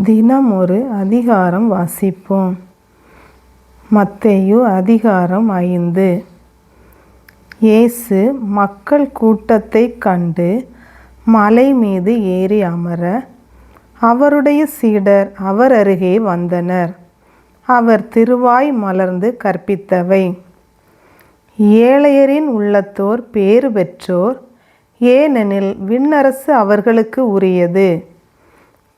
தினம் ஒரு அதிகாரம் வாசிப்போம். மத்தேயு அதிகாரம் ஐந்து. இயேசு மக்கள் கூட்டத்தைக் கண்டு மலை மீது ஏறி அமர அவருடைய சீடர் அவர் அருகே வந்தனர். அவர் திருவாய் மலர்ந்து கற்பித்தவை. ஏழையரின் உள்ளத்தோர் பேறு பெற்றோர் ஏனெனில் விண்ணரசு அவர்களுக்கு உரியது.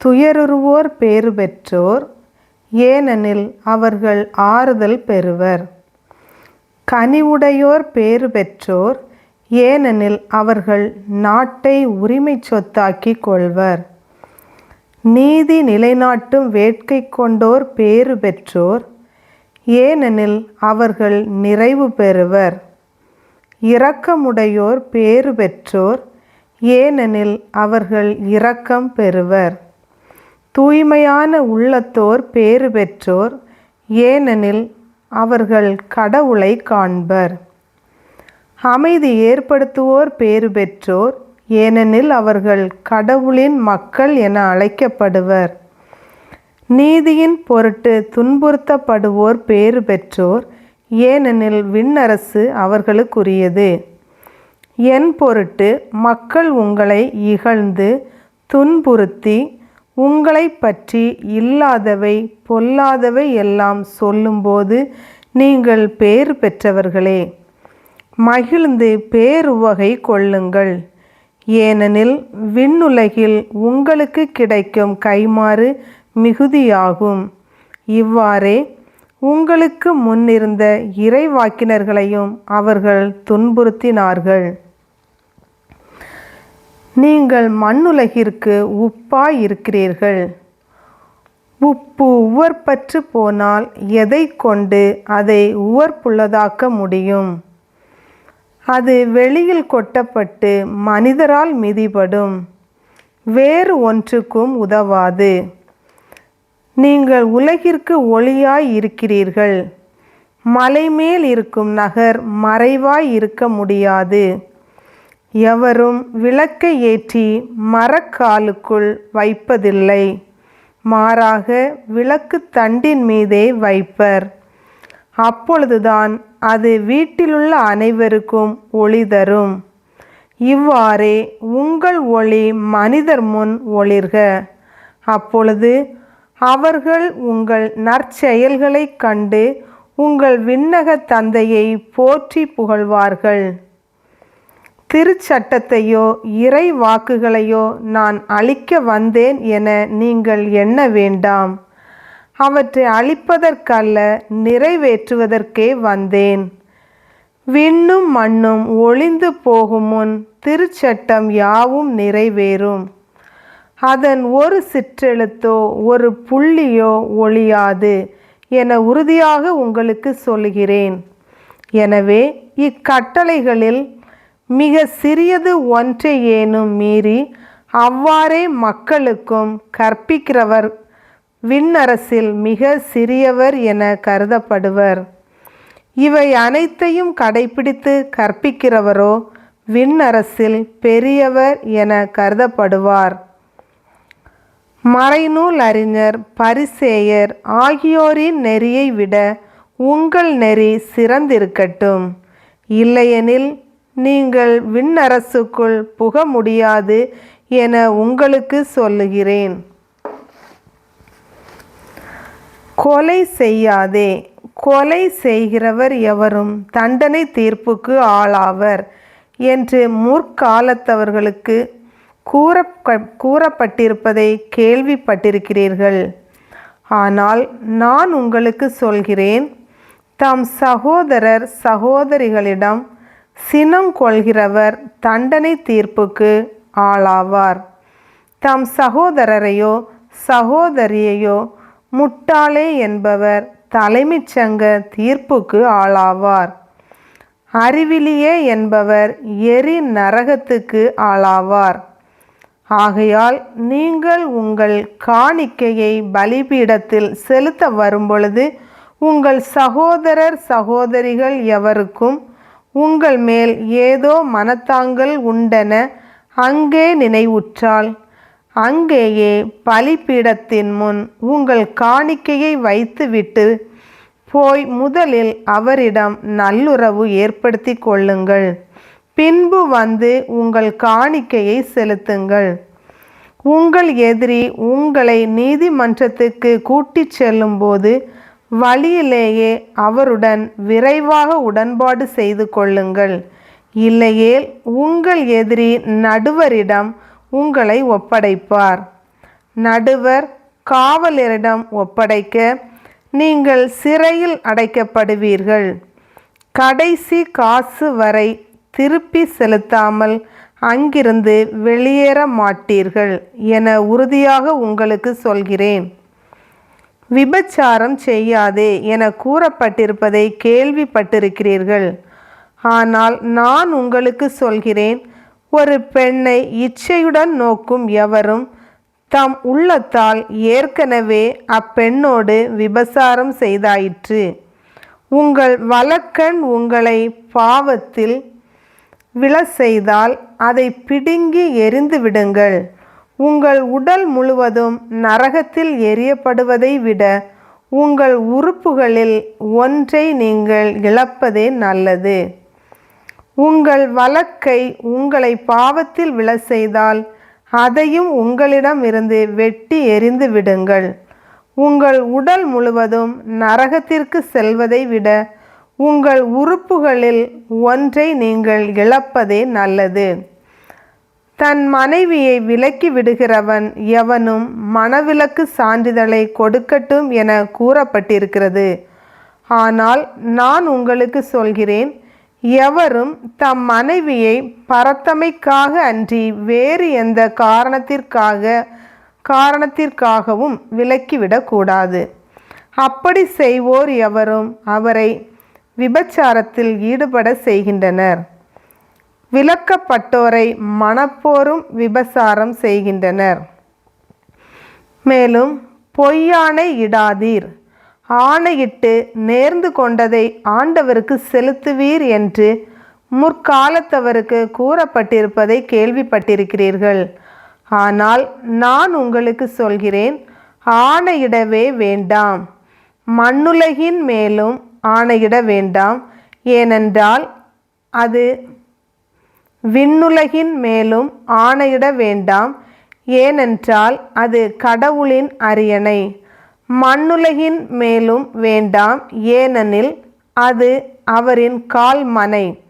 துயருருவோர் பேறு பெற்றோர் ஏனெனில் அவர்கள் ஆறுதல் பெறுவர். கனிவுடையோர் பேறு பெற்றோர் ஏனெனில் அவர்கள் நாட்டை உரிமை சொத்தாக்கி கொள்வர். நீதி நிலைநாட்டும் வேட்கை கொண்டோர் பேறு பெற்றோர் ஏனெனில் அவர்கள் நிறைவு பெறுவர். இரக்கமுடையோர் பேறு பெற்றோர் ஏனெனில் அவர்கள் இரக்கம் பெறுவர். தூய்மையான உள்ளத்தோர் பேறு பெற்றோர் ஏனெனில் அவர்கள் கடவுளை காண்பர். அமைதி ஏற்படுத்துவோர் பேறு பெற்றோர் ஏனெனில் அவர்கள் கடவுளின் மக்கள் என அழைக்கப்படுவர். நீதியின் பொருட்டு துன்புறுத்தப்படுவோர் பேறு பெற்றோர் ஏனெனில் விண்ணரசு அவர்களுக்குரியது. என் பொருட்டு மக்கள் உங்களை இகழ்ந்து துன்புறுத்தி உங்களை பற்றி இல்லாதவை பொல்லாதவை எல்லாம் சொல்லும்போது நீங்கள் பேறு பெற்றவர்களே. மகிழ்ந்து பேருவகை கொள்ளுங்கள். ஏனெனில் விண்ணுலகில் உங்களுக்கு கிடைக்கும் கைமாறு மிகுதியாகும். இவ்வாறே உங்களுக்கு முன்னிருந்த இறைவாக்கினர்களையும் அவர்கள் துன்புறுத்தினார்கள். நீங்கள் மண்ணுலகிற்கு உப்பாய் இருக்கிறீர்கள். உப்பு உவர்பற்று போனால் எதை கொண்டு அதை உவர்ப்புள்ளதாக்க முடியும்? அது வெளியில் கொட்டப்பட்டு மனிதரால் மிதிபடும். வேறு ஒன்றுக்கும் உதவாது. நீங்கள் உலகிற்கு ஒளியாய் இருக்கிறீர்கள். மலைமேல் இருக்கும் நகர் மறைவாய் இருக்க முடியாது. எவரும் விளக்கை ஏற்றி மரக்காலுக்குள் வைப்பதில்லை. மாறாக விளக்கு தண்டின் மீதே வைப்பர். அப்பொழுதுதான் அது வீட்டிலுள்ள அனைவருக்கும் ஒளி தரும். இவ்வாறே உங்கள் ஒளி மனிதர் முன் ஒளிர்க. அப்பொழுது அவர்கள் உங்கள் நற்செயல்களைக் கண்டு உங்கள் விண்ணக தந்தையை போற்றி புகழ்வார்கள். திருச்சட்டத்தையோ இறை வாக்குகளையோ நான் அழிக்க வந்தேன் என நீங்கள் எண்ண வேண்டாம். அவற்றை அழிப்பதற்கல்ல நிறைவேற்றுவதற்கே வந்தேன். விண்ணும் மண்ணும் ஒளிந்து போகும் முன் திருச்சட்டம் யாவும் நிறைவேறும். அதன் ஒரு சிற்றெழுத்தோ ஒரு புள்ளியோ ஒளியாது என உறுதியாக உங்களுக்கு சொல்கிறேன் எனவே இக்கட்டளைகளில் மிக சிறியது ஒன்றை ஏனும் மீறி அவ்வாறே மக்களுக்கும் கற்பிக்கிறவர் விண்ணரசில் மிக சிறியவர் என கருதப்படுவர். இவை அனைத்தையும் கடைபிடித்து கற்பிக்கிறவரோ விண்ணரசில் பெரியவர் என கருதப்படுவார். மறைநூல் அறிஞர் பரிசேயர் ஆகியோரின் நெறியை விட உங்கள் நெறி சிறந்திருக்கட்டும். இல்லையெனில் நீங்கள் விண்ணரசுக்குள் புக முடியாது என உங்களுக்கு சொல்லுகிறேன். கொலை செய்யாதே. கொலை செய்கிறவர் எவரும் தண்டனை தீர்ப்புக்கு ஆளாவர் என்று முற்காலத்தவர்களுக்கு கூற கூறப்பட்டிருப்பதை கேள்விப்பட்டிருக்கிறீர்கள். ஆனால் நான் உங்களுக்கு சொல்கிறேன் தம் சகோதரர் சகோதரிகளிடம் சினம் கொள்கிறவர் தண்டனை தீர்ப்புக்கு ஆளாவார். தம் சகோதரரையோ சகோதரியையோ முட்டாளே என்பவர் தலைமைச் சங்க தீர்ப்புக்கு ஆளாவார். அறிவிலியே என்பவர் எரி நரகத்துக்கு ஆளாவார். ஆகையால் நீங்கள் உங்கள் காணிக்கையை பலிபீடத்தில் செலுத்த வரும்பொழுது உங்கள் சகோதரர் சகோதரிகள் எவருக்கும் உங்கள் மேல் ஏதோ மனத்தாங்கல் உண்டென அங்கே நினைவுற்றால் அங்கேயே பலிப்பீடத்தின் முன் உங்கள் காணிக்கையை வைத்துவிட்டு போய் முதலில் அவரிடம் நல்லுறவு ஏற்படுத்தி கொள்ளுங்கள். பின்பு வந்து உங்கள் காணிக்கையை செலுத்துங்கள். உங்கள் எதிரி உங்களை நீதிமன்றத்துக்கு கூட்டிச் செல்லும்போது வழியிலேயே அவருடன் விரைவாக உடன்பாடு செய்து கொள்ளுங்கள். இல்லையேல் உங்கள் எதிரி நடுவரிடம் உங்களை ஒப்படைப்பார். நடுவர் காவலரிடம் ஒப்படைக்க நீங்கள் சிறையில் அடைக்கப்படுவீர்கள். கடைசி காசு வரை திருப்பி செலுத்தாமல் அங்கிருந்து வெளியேற மாட்டீர்கள் என உறுதியாக உங்களுக்கு சொல்கிறேன். விபச்சாரம் செய்யாதே என கூறப்பட்டிருப்பதை கேள்விப்பட்டிருக்கிறீர்கள். ஆனால் நான் உங்களுக்கு சொல்கிறேன் ஒரு பெண்ணை இச்சையுடன் நோக்கும் எவரும் தம் உள்ளத்தால் ஏற்கனவே அப்பெண்ணோடு விபசாரம் செய்தாயிற்று. உங்கள் வழக்கண் உங்களை பாவத்தில் விழ செய்தால் அதை பிடுங்கி எரிந்து விடுங்கள் உங்கள் உடல் முழுவதும் நரகத்தில் எரியப்படுவதை விட உங்கள் உறுப்புகளில் ஒன்றை நீங்கள் இழப்பதே நல்லது. உங்கள் வழக்கை உங்களை பாவத்தில் விழ செய்தால் அதையும் உங்களிடம் இருந்து வெட்டி எரிந்து விடுங்கள். உங்கள் உடல் முழுவதும் நரகத்திற்கு செல்வதை விட உங்கள் உறுப்புகளில் ஒன்றை நீங்கள் இழப்பதே நல்லது. தன் மனைவியை விலக்கி விடுகிறவன் எவனும் மனவிலக்கு சான்றிதழை கொடுக்கட்டும் என கூறப்பட்டிருக்கிறது. ஆனால் நான் உங்களுக்கு சொல்கிறேன் எவரும் தம் மனைவியை பரத்தமைக்காக அன்றி வேறு எந்த காரணத்திற்காக காரணத்திற்காகவும் விலக்கிவிடக்கூடாது அப்படி செய்வோர் எவரும் அவரை விபச்சாரத்தில் ஈடுபட செய்கின்றனர். விலக்கப்பட்டோரை மனப்போரும் விபசாரம் செய்கின்றனர். மேலும் பொய்யானை இடாதீர். ஆணையிட்டு நேர்ந்து கொண்டதை ஆண்டவருக்கு செலுத்துவீர் என்று முற்காலத்தவருக்கு கூறப்பட்டிருப்பதை கேள்விப்பட்டிருக்கிறீர்கள். ஆனால் நான் உங்களுக்கு சொல்கிறேன் ஆணையிடவே வேண்டாம். மண்ணுலகின் மேலும் ஆணையிட வேண்டாம். ஏனென்றால் அது விண்ணுலகின் மேலும் ஆணையிட வேண்டாம். ஏனென்றால் அது கடவுளின் அரியணை. மண்ணுலகின் மேலும் வேண்டாம். ஏனெனில் அது அவரின் கால் மனை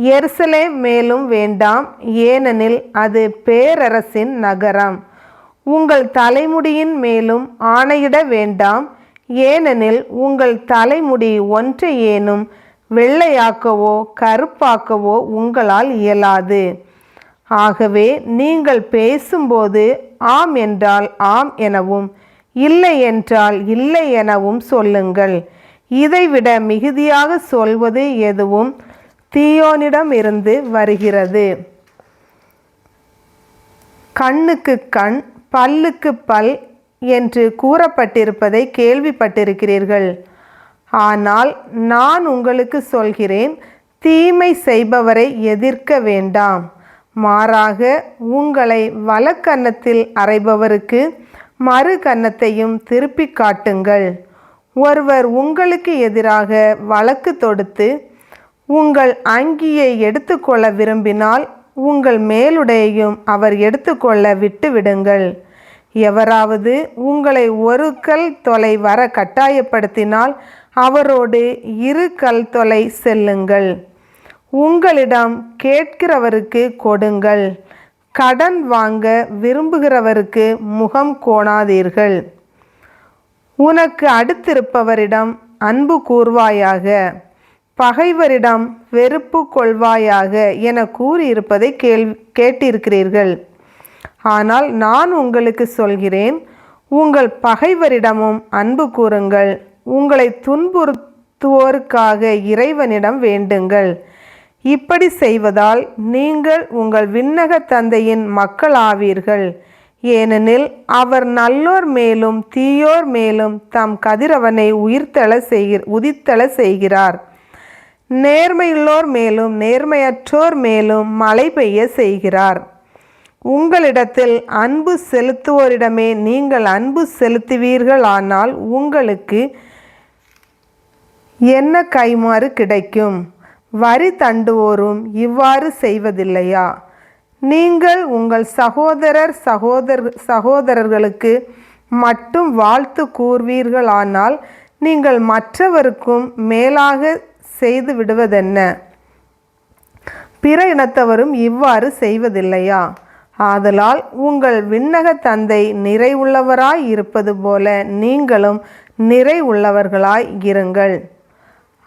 எருசலே மேலும் வேண்டாம். ஏனெனில் அது பேரரசின் நகரம். உங்கள் தலைமுடியின் மேலும் ஆணையிட வேண்டாம். ஏனெனில் உங்கள் தலைமுடி ஒன்றையேனும். ஏனும் வெள்ளையாக்கவோ கருப்பாக்கவோ உங்களால் இயலாது. ஆகவே நீங்கள் பேசும்போது ஆம் என்றால் ஆம் எனவும் இல்லை என்றால் இல்லை எனவும் சொல்லுங்கள். இதைவிட மிகுதியாக சொல்வது எதுவும் தீயோனிடம் இருந்து வருகிறது. கண்ணுக்கு கண் பல்லுக்கு பல் என்று கூறப்பட்டிருப்பதை கேள்விப்பட்டிருக்கிறீர்கள். ஆனால் நான் உங்களுக்கு சொல்கிறேன் தீமை செய்பவரை எதிர்க்க வேண்டாம். மாறாக உங்களை வலக்கன்னத்தில் அறைபவருக்கு மறு கன்னத்தையும் திருப்பி காட்டுங்கள். ஒருவர் உங்களுக்கு எதிராக வழக்கு தொடுத்து உங்கள் அங்கியை எடுத்துக்கொள்ள விரும்பினால் உங்கள் மேலுடையையும் அவர் எடுத்துக்கொள்ள விட்டுவிடுங்கள். எவராவது உங்களை ஒரு கல் தொலை வர கட்டாயப்படுத்தினால் அவரோடு இரு கல் தொலை செல்லுங்கள். உங்களிடம் கேட்கிறவருக்கு கொடுங்கள். கடன் வாங்க விரும்புகிறவருக்கு முகம் கோணாதீர்கள். உனக்கு அடுத்திருப்பவரிடம் அன்பு கூர்வாயாக பகைவரிடம் வெறுப்பு கொள்வாயாக என கூறியிருப்பதை கேள் கேட்டிருக்கிறீர்கள். ஆனால் நான் உங்களுக்கு சொல்கிறேன் உங்கள் பகைவரிடமும் அன்பு கூறுங்கள். உங்களை துன்புறுத்துவோருக்காக இறைவனிடம் வேண்டுங்கள். இப்படி செய்வதால் நீங்கள் உங்கள் விண்ணக தந்தையின் மக்களாவீர்கள். ஏனெனில் அவர் நல்லோர் மேலும் தீயோர் மேலும் தம் கதிரவனை உயிர்த்தள செய்கிற உதித்தள செய்கிறார். நேர்மையுள்ளோர் மேலும் நேர்மையற்றோர் மேலும் மழை பெய்ய செய்கிறார். உங்களிடத்தில் அன்பு செலுத்துவோரிடமே நீங்கள் அன்பு செலுத்துவீர்கள் ஆனால் உங்களுக்கு என்ன கைமாறு கிடைக்கும்? வரி தண்டுவோரும் இவ்வாறு செய்வதில்லையா? நீங்கள் உங்கள் சகோதரர் சகோதர சகோதரர்களுக்கு மட்டும் வாழ்த்து கூறுவீர்களானால் நீங்கள் மற்றவருக்கும் மேலாக செய்து விடுவதென்ன? பிற இனத்தவரும் இவ்வாறு செய்வதில்லையா? ஆதலால் உங்கள் விண்ணக தந்தை நிறைவுள்ளவராய் இருப்பது போல நீங்களும் நிறை உள்ளவர்களாய் இருங்கள்.